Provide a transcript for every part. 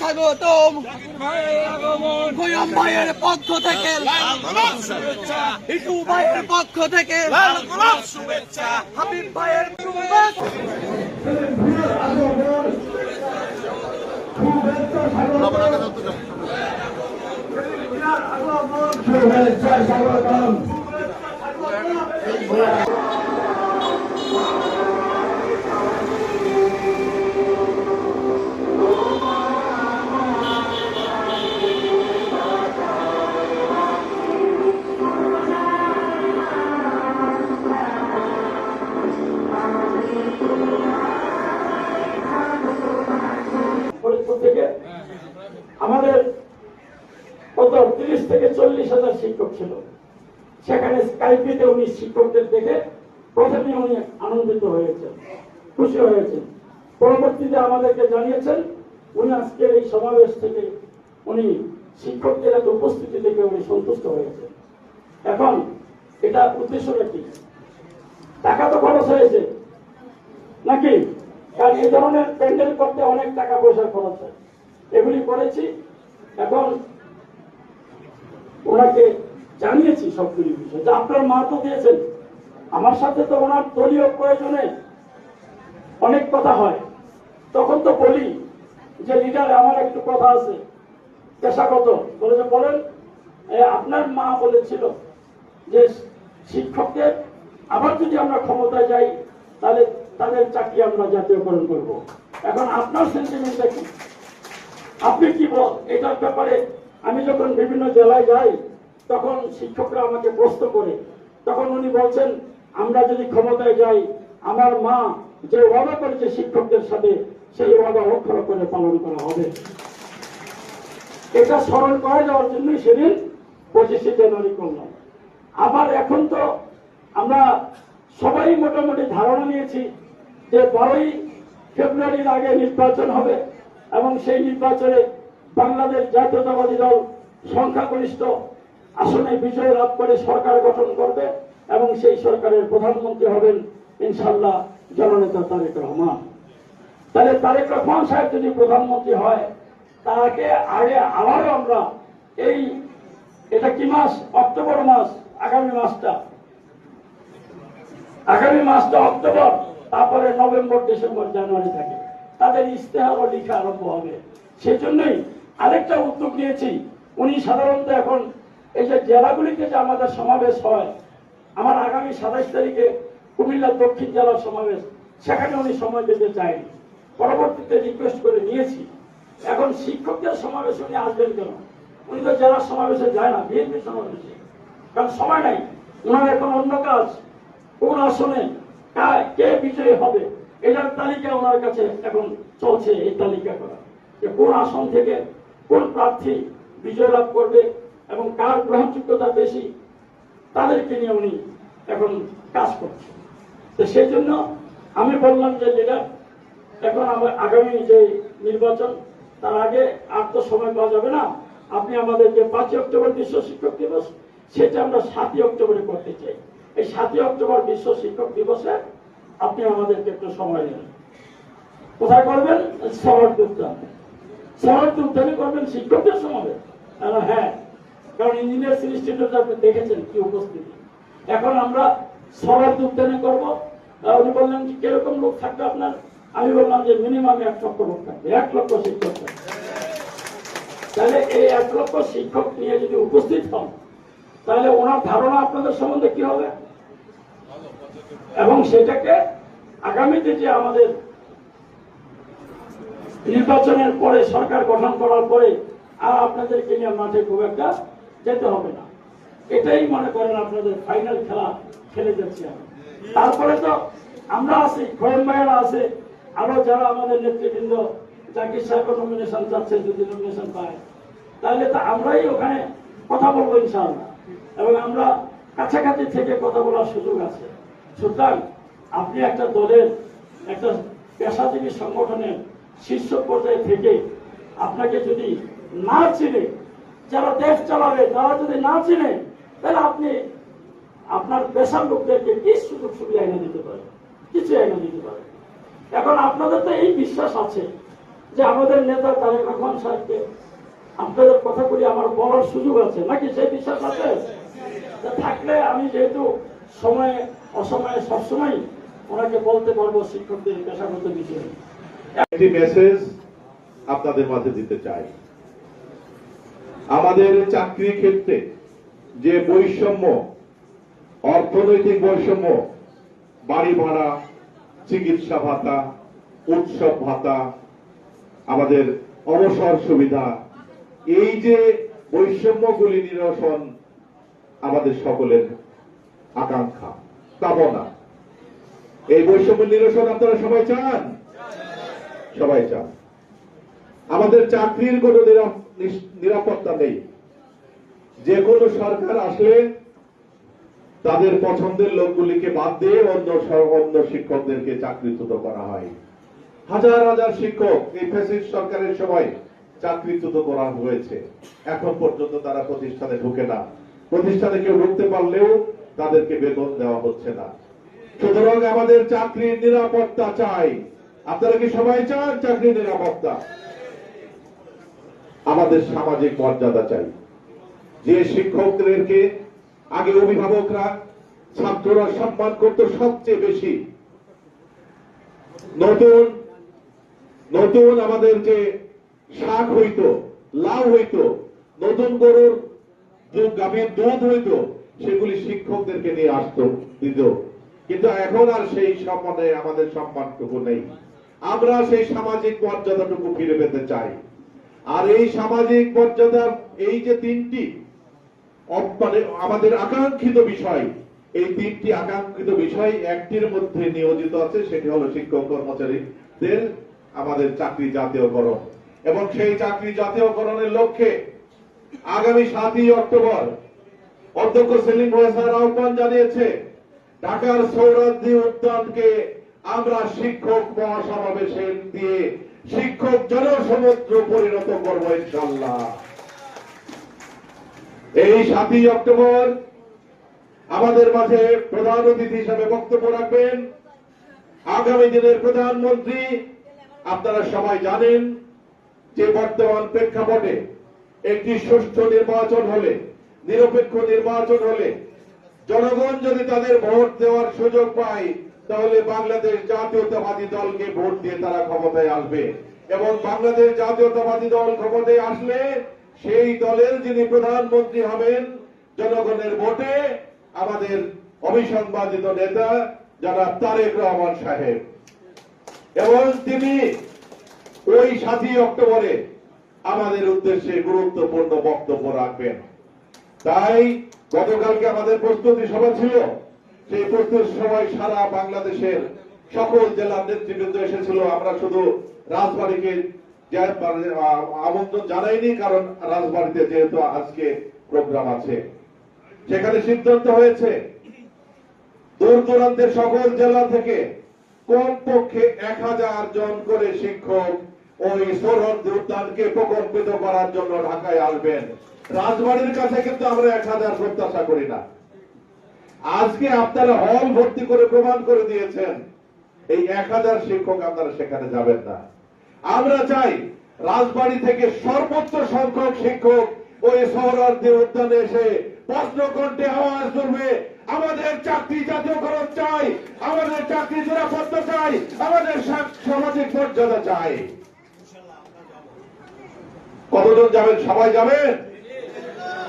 স্বাগতম গোলাম ভাইয়ের পক্ষ থেকে ইটু ভাইয়ের পক্ষ থেকে হাবিব ভাইয়ের শুভেচ্ছা ছিল সেখানে স্কাইপিতে উনি শিক্ষকদের দেখে প্রথমে উনি আনন্দিত হয়েছেন খুশি হয়েছেন পরবর্তীতে আমাদেরকে জানিয়েছেন, উনি আজকের এই সমাবেশ থেকে উনি শিক্ষকদের এত উপস্থিতি দেখে উনি সন্তুষ্ট হয়েছেন এখন এটা উদ্দেশ্যটা কি? টাকা তো খরচ হয়েছে। নাকি? কারণ এই ধরনের প্যান্ডেল করতে অনেক টাকা পয়সা খরচ হয়। এগুলি করেছি। এখন ওনাকে জানিয়েছি সবগুলি বিষয় যে আপনার মা তো দিয়েছেন। আমার সাথে তো ওনার দলীয় প্রয়োজনে অনেক কথা হয়। তখন তো বলি যে, লিডার, আমার একটু কথা আছে। পেশাগত বলে যে, বলেন আপনার মা বলেছিল যে শিক্ষকদের আবার যদি আমরা ক্ষমতায় যাই, তাহলে তাদের চাকরি আমরা জাতীয়করণ করব। এখন আপনার সেন্টিমেন্টটা কি? আপনি কি বল? এটার ব্যাপারে আমি যখন বিভিন্ন জেলায় যাই তখন শিক্ষকরা আমাকে প্রশ্ন করে, তখন উনি বলছেন, আমরা যদি ক্ষমতায় যাই, আমার মা যে ওয়াদা করেছে শিক্ষকদের সাথে, সেই ওয়াদা অক্ষর করে পালন করা হবে। এটা স্মরণ করা যাওয়ার জন্যই সেদিন পঁচিশে জানুয়ারি করলাম। আবার এখন তো আমরা সবাই মোটামুটি ধারণা নিয়েছি যে বারোই ফেব্রুয়ারির আগে নির্বাচন হবে এবং সেই নির্বাচনে বাংলাদেশ জাতীয়তাবাদী দল সংখ্যাগরিষ্ঠ আসনে বিজয় লাভ করে সরকার গঠন করবে এবং সেই সরকারের প্রধানমন্ত্রী হবেন ইনশাল্লাহ জননেতা তারেক রহমান। তাহলে তারেক রহমান সাহেব যদি প্রধানমন্ত্রী হয়, তাকে আগে আবারও আমরা এই, এটা কি মাস? অক্টোবর মাস, আগামী মাসটা। আগামী মাসটা অক্টোবর, তারপরে নভেম্বর, ডিসেম্বর, জানুয়ারি থাকে। তাদের ইস্তেহারও লিখা আরম্ভ হবে। সেজন্যই আরেকটা উদ্যোগ নিয়েছি। উনি সাধারণত এখন এই যে জেলাগুলিতে যে আমাদের সমাবেশ হয়, আমার আগামী সাতাইশ তারিখে কুমিল্লা দক্ষিণ জেলার সমাবেশ, সেখানে উনি সময় দিতে চায়নি পরবর্তীতে রিকোয়েস্ট করে নিয়েছি। এখন শিক্ষকদের সমাবেশ উনি আসবেন কেন? উনি তো জেলার সমাবেশে যায় না, বিএনপি সমাবেশে। কারণ সময় নাই। ওনার এখন অন্য কাজ। কোন আসনে কে বিজয়ী হবে, এটার তালিকা ওনার কাছে এখন চলছে, এই তালিকা করা। যে কোন আসন থেকে কোন প্রার্থী বিজয় লাভ করবে এবং কার গ্রহণযোগ্যতা বেশি, তাদেরকে নিয়ে উনি এখন কাজ করছেন। তো সেই জন্য আমি বললাম যে যেটা এখন আমার আগামী যে নির্বাচন, তার আগে আর তো সময় পাওয়া যাবে না। আপনি আমাদেরকে পাঁচই অক্টোবর বিশ্ব শিক্ষক দিবস, সেটা আমরা সাতই অক্টোবরে করতে চাই। এই সাতই অক্টোবর বিশ্ব শিক্ষক দিবসে আপনি আমাদেরকে একটু সময় দেন। কোথায় করবেন? সবার উদ্যানে। সবার উদ্যানে করবেন শিক্ষকদের সমাবেশ। হ্যাঁ কারণ ইঞ্জিনিয়ার্স ইনস্টিটিউট আপনি দেখেছেন কি উপস্থিতি। এখন আমরা সবার উদ্যানে করব। উনি বললেন যে, কীরকম লোক থাকবে আপনার? আমি বললাম যে, মিনিমাম এক লক্ষ লোক থাকবে, এক লক্ষ শিক্ষক তাহলে এই এক লক্ষ শিক্ষক নিয়ে যদি উপস্থিত হন, তাহলে ওনার ধারণা আপনাদের সম্বন্ধে কি হবে? এবং সেটাকে আগামীতে যে আমাদের নির্বাচনের পরে সরকার গঠন করার পরে আর আপনাদেরকে নিয়ে মাঠে খুব একটা যেতে হবে না। এটাই মনে করেন আপনাদের ফাইনাল খেলা খেলে যাচ্ছি আমি তারপরে তো আমরা আছি খোয়েন ভাইয়েরা আছে। আরও যারা আমাদের নেতৃবৃন্দ, জাকির সাহেব নমিনেশন চাচ্ছে, যদি নমিনেশন পায়। তাহলে তো আমরাই ওখানে কথা বলব ইনশাআল্লাহ। এবং আমরা কাছাকাছি থেকে কথা বলার সুযোগ আছে। সুতরাং আপনি একটা দলের, একটা পেশাজীবী সংগঠনের শীর্ষ পর্যায়ে থেকে আপনাকে যদি না চিনে যারা দেশ চালাবে, তারা যদি না চিনে, তাহলে আপনি আপনার পেশার লোকদেরকে কি সুযোগ সুবিধা এনে দিতে পারে কিছু এনে দিতে পারে এখন আপনাদের তো এই বিশ্বাস আছে যে আমাদের নেতা তারেক রহমান সাহেবকে আপনাদের কথাগুলি আমার বলার সুযোগ আছে। নাকি সেই বিশ্বাস আছে? থাকলে আমি যেহেতু সময়ে, অসময়ে সবসময় ওনাকে বলতে পারব শিক্ষকদের পেশাগত বিষয়ে। একটি মেসেজ আপনাদের মাঝে দিতে চাই। আমাদের চাকরি ক্ষেত্রে যে বৈষম্য, অর্থনৈতিক বৈষম্য, বাড়ি ভাড়া, চিকিৎসা ভাতা, উৎসব ভাতা, আমাদের অবসর সুবিধা, এই যে বৈষম্যগুলি নিরসন আমাদের সকলের আকাঙ্ক্ষা কামনা এই বৈষম্য নিরসন আপনারা সবাই চান? সবাই চান। আমাদের চাকরির কোনো নিরা- নিস- নিরাপত্তা নেই। যে কোনো সরকার আসলে তাদের পছন্দের লোকগুলিকে বাদ দিয়ে অন্য অন্য শিক্ষকদেরকে চাকরিচ্যুত করা হয়। হাজার হাজার শিক্ষক এই ফ্যাসিস্ট সরকারের সময় চাকরিচ্যুত করা হয়েছে। এখন পর্যন্ত তারা প্রতিষ্ঠানে ঢুকে না। প্রতিষ্ঠানে কেউ ঢুকতে পারলেও তাদেরকে বেতন দেওয়া হচ্ছে না। সুতরাং আমাদের চাকরির নিরাপত্তা চাই। আপনারা কি সবাই চান চাকরির নিরাপত্তা? আমাদের সামাজিক মর্যাদা চাই। যে শিক্ষকদেরকে আগে অভিভাবকরা ছাত্ররা সম্মান করত সবচেয়ে বেশি, নতুন নতুন আমাদের যে শাক হইতো, লাউ হইতো, নতুন গরুর গাভীর দুধ হইতো, সেগুলি শিক্ষকদেরকে নিয়ে আসতো, দিত। কিন্তু এখন আর সেই সম্মানে আমাদের সম্মানটুকু নেই। আমরা সেই সামাজিক মর্যাদাটুকু ফিরে পেতে চাই। আর এই সামাজিক মর্যাদার এই যে তিনটি মানে আমাদের আকাঙ্ক্ষিত বিষয়, এই তিনটি আকাঙ্ক্ষিত বিষয় একটির মধ্যে নিয়োজিত আছে, সেটি হলো শিক্ষক কর্মচারীদের আমাদের চাকরি জাতীয়করণ। এবং সেই চাকরি জাতীয়করণের লক্ষ্যে আগামী সাতই অক্টোবর অধ্যক্ষ সেলিম রয়েসার আহ্বান জানিয়েছে, ঢাকার সৌরাদ্দি উদ্যানকে আমরা শিক্ষক মহাসমাবেশে দিয়ে শিক্ষক জনসমুদ্র পরিণত করব ইনশাল্লাহ এই সাতই অক্টোবর আমাদের মাঝে প্রধান অতিথি হিসেবে বক্তব্য রাখবেন। আগামী দিনের প্রধানমন্ত্রী, আপনারা সবাই জানেন যে বর্তমান প্রেক্ষাপটে একটি সুষ্ঠু নির্বাচন হলে, নিরপেক্ষ নির্বাচন হলে জনগণ যদি তাদের ভোট দেওয়ার সুযোগ পায় তাহলে বাংলাদেশ জাতীয়তাবাদী দলকে ভোট দিয়ে তারা ক্ষমতায় আসবে। এবং বাংলাদেশ জাতীয়তাবাদী দল ক্ষমতায় আসলে সেই দলের যিনি প্রধানমন্ত্রী হবেন জনগণের ভোটে আমাদের অবিসংবাদিত নেতা যারা তারেক রহমান সাহেব। এবং তিনি ওই সাতই অক্টোবরে আমাদের উদ্দেশ্যে গুরুত্বপূর্ণ বক্তব্য রাখবেন। তাই গতকালকে আমাদের প্রস্তুতি সভা ছিল। সেই প্রস্তুতি সভায় সারা বাংলাদেশের সকল জেলার নেতৃবৃন্দ এসেছিল। আমরা শুধু রাজবাড়িকে মানে, আমন্ত্রণ জানাইনি কারণ রাজবাড়িতে যেহেতু আজকে প্রোগ্রাম আছে। সেখানে সিদ্ধান্ত হয়েছে দূর দূরান্তের সকল জেলা থেকে কমপক্ষে এক হাজার জন করে শিক্ষক ওই সৌরভ উদ্যানকে প্রকল্পিত করার জন্য ঢাকায় আসবেন। রাজবাড়ির কাছে কিন্তু আমরা এক হাজার প্রত্যাশা করি না। আজকে আপনারা হল ভর্তি করে প্রমাণ করে দিয়েছেন। এই এক হাজার শিক্ষক আপনারা সেখানে যাবেন না। আমরা চাই রাজবাড়ি থেকে সর্বোচ্চ সংখ্যক শিক্ষক ওই সৌরার্দি উদ্যানে এসে প্রশ্নকণ্ঠে আওয়াজ তুলবে। আমাদের চাকরি জাতীয়করণ চাই, আমাদের চাকরি নিরাপত্তা চাই, আমাদের সামাজিক মর্যাদা চাই। কতজন যাবেন? সবাই যাবেন?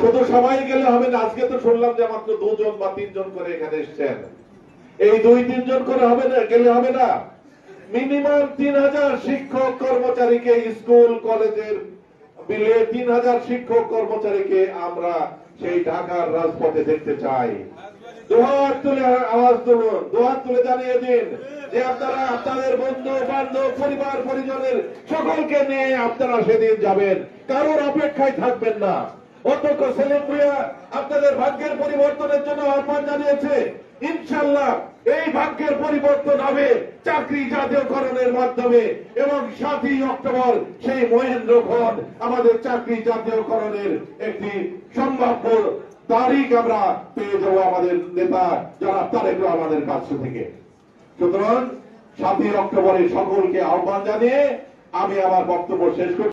শুধু সবাই গেলে হবে না। আজকে তো শুনলাম যে মাত্র দুজন বা তিনজন করে এখানে এসছেন। এই দুই, তিনজন করে হবে না? গেলে হবে না? মিনিমাম তিন হাজার শিক্ষক কর্মচারীকে স্কুল, কলেজের মিলে তিন হাজার শিক্ষক কর্মচারীকে আমরা সেই ঢাকার রাজপথে দেখতে চাই। দুহাত তুলে আওয়াজ তুলুন। দুহাত তুলে জানিয়ে দিন যে আপনারা, আপনাদের বন্ধু, বান্ধব, পরিবার, পরিজনের সকলকে নিয়ে আপনারা সেদিন যাবেন। কারোর অপেক্ষায় থাকবেন না। অধ্যক্ষ সেলিম ভুইয়া আপনাদের ভাগ্যের পরিবর্তনের জন্য আহ্বান জানিয়েছে ইনশাল্লাহ এই ভাগ্যের পরিবর্তন হবে চাকরি জাতীয়করণের মাধ্যমে এবং সাতই অক্টোবর সেই মহেন্দ্র খন আমাদের চাকরি জাতীয়করণের একটি সম্ভাব্য তারিখ আমরা পেয়ে যাব আমাদের নেতা যারা তারেক আমাদের কাছ থেকে। সুতরাং সাতই অক্টোবরে সকলকে আহ্বান জানিয়ে আমি আমার বক্তব্য শেষ করছি।